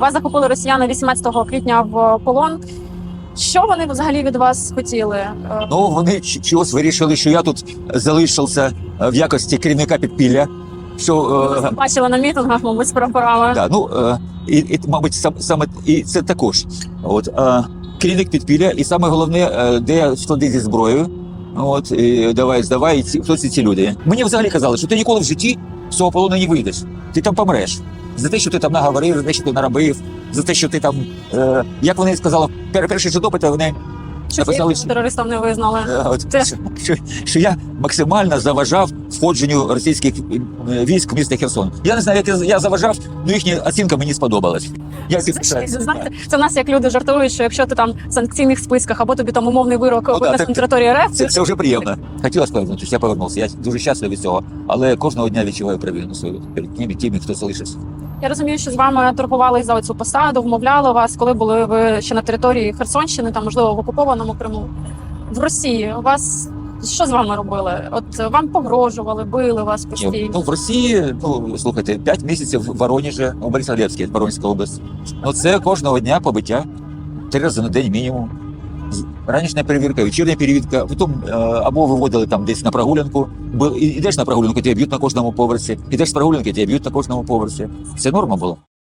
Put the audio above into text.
Вас захопили росіяни 18 квітня в полон. Що вони взагалі від вас хотіли? Е, Ну вони чогось вирішили, що я тут залишився е, в якості керівника підпілля. Що е, бачили на мітингах, мабуть, з прапорами. Да, ну і, і мабуть, сам саме і це також. От керівник підпілля, і саме головне, де склади зі зброєю. От і давай, здавай, і ці, хто ці, ці люди. Мені взагалі казали, що ти ніколи в житті з цього полону не вийдеш. Ти там помреш. За те, що ти там наговорив, за те, що ти наробив, за те, що ти там, е, як вони сказали, пер, перші ж допити, вони Що написали, їх терористам не визнали. Е, От, Це- що, що, що я максимально заважав входженню російських е, військ в місто Херсон. Я не знаю, як я- я заважав, але їхня оцінка мені сподобалась. Я Це, ж, знаєте, це в нас як люди жартують, що якщо ти там в санкційних списках або тобі там умовний вирок Ну, да, винесен на території РФ, Це, це вже приємно. Хотілося повернутися, я повернувся. Я дуже щасливий від цього, але кожного дня відчуваю провину свою перед тими, тими, хто залишився. Я розумію, що з вами торгували за цю посаду, вмовляли вас, коли були ви ще на території Херсонщини, там можливо в окупованому Криму. В Росії у вас що з вами робили? От вам погрожували, били вас Ні, постійно. Ну в Росії, ну слухайте, 5 місяців в Воронежі, у Борисоглебській, Воронежська область. Ну це кожного дня побиття, три рази на день мінімум. Ранішня перевірка, вечірня перевірка, потім е, або виводили там десь на прогулянку. Ідеш на прогулянку, тебе б'ють на кожному поверсі. Ідеш з прогулянки, тебе б'ють на кожному поверсі. Це норма була.